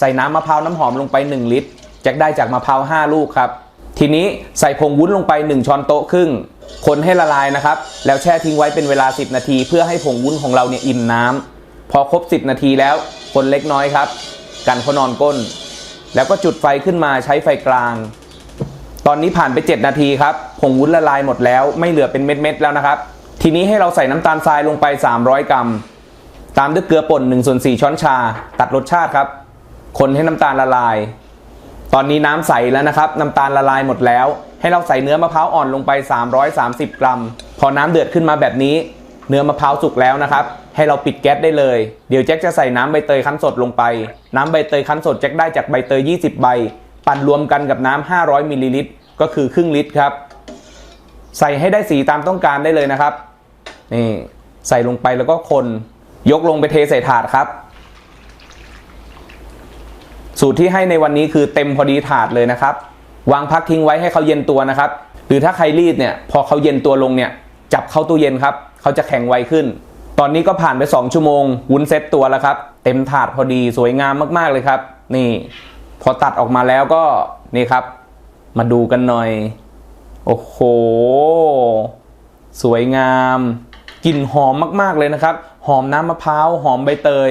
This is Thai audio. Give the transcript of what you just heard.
ใส่น้ำมะพร้าวน้ำหอมลงไป 1 ลิตรแจ็คได้จากมะพร้าว5ลูกครับ ทีนี้ใส่ผงวุ้นลงไป 1 ช้อนโต๊ะครึ่ง คนให้ละลายนะครับ แล้วแช่ทิ้งไว้เป็นเวลา 10 นาที เพื่อให้ผงวุ้นของเราเนี่ยอิ่มน้ำพอครบ 10 นาทีแล้ว คนเล็กน้อยครับ กันเขานอนก้น แล้วก็จุดไฟขึ้นมาใช้ไฟกลาง ตอนนี้ผ่านไป 7 นาทีครับผงวุ้นละลายหมดแล้ว ไม่เหลือเป็นเม็ดๆแล้วนะครับ ทีนี้ให้เราใส่น้ำตาลทรายลงไป 300 กรัม ตามด้วยเกลือป่น1ส่วน4ช้อนชา ตัดรสชาติครับ คนให้น้ำตาลละลาย ตอนนี้น้ำใสแล้วนะครับ น้ำตาลละลายหมดแล้ว ให้เราใส่เนื้อมะพร้าวอ่อนลงไป 330 กรัม พอน้ำเดือดขึ้นมาแบบนี้ เนื้อมะพร้าวสุกแล้วนะครับ ให้เราปิดแก๊สได้เลย เดี๋ยวแจ็คจะใส่น้ำใบเตยคั้นสดลงไป น้ำใบเตยคั้นสดแจ็คได้จากใบเตย 20 ใบ ปั่นรวมกันกับน้ำ500มิลลิลิตรก็คือครึ่งลิตรครับ ใส่ให้ได้สีตามต้องการได้เลยนะครับนี่ใส่ลงไปแล้วก็คน ยกลงไปเทใส่ถาดครับ สูตรที่ให้ในวันนี้คือเต็มพอดีถาดเลยนะครับ วางพักทิ้งไว้ให้เขาเย็นตัวนะครับ หรือถ้าใครรีดเนี่ยพอเขาเย็นตัวลงเนี่ยจับเข้าตู้เย็นครับเขาจะแข็งไวขึ้น ตอนนี้ก็ผ่านไป 2 ชั่วโมง วุ้นเซ็ตตัวแล้วครับ เต็มถาดพอดีสวยงามมากๆเลยครับ นี่ พอตัดออกมาแล้วก็นี่ครับ มาดูกันหน่อย โอ้โห สวยงามกลิ่นหอมมากๆเลยนะครับ หอมน้ำมะพร้าวหอมใบเตย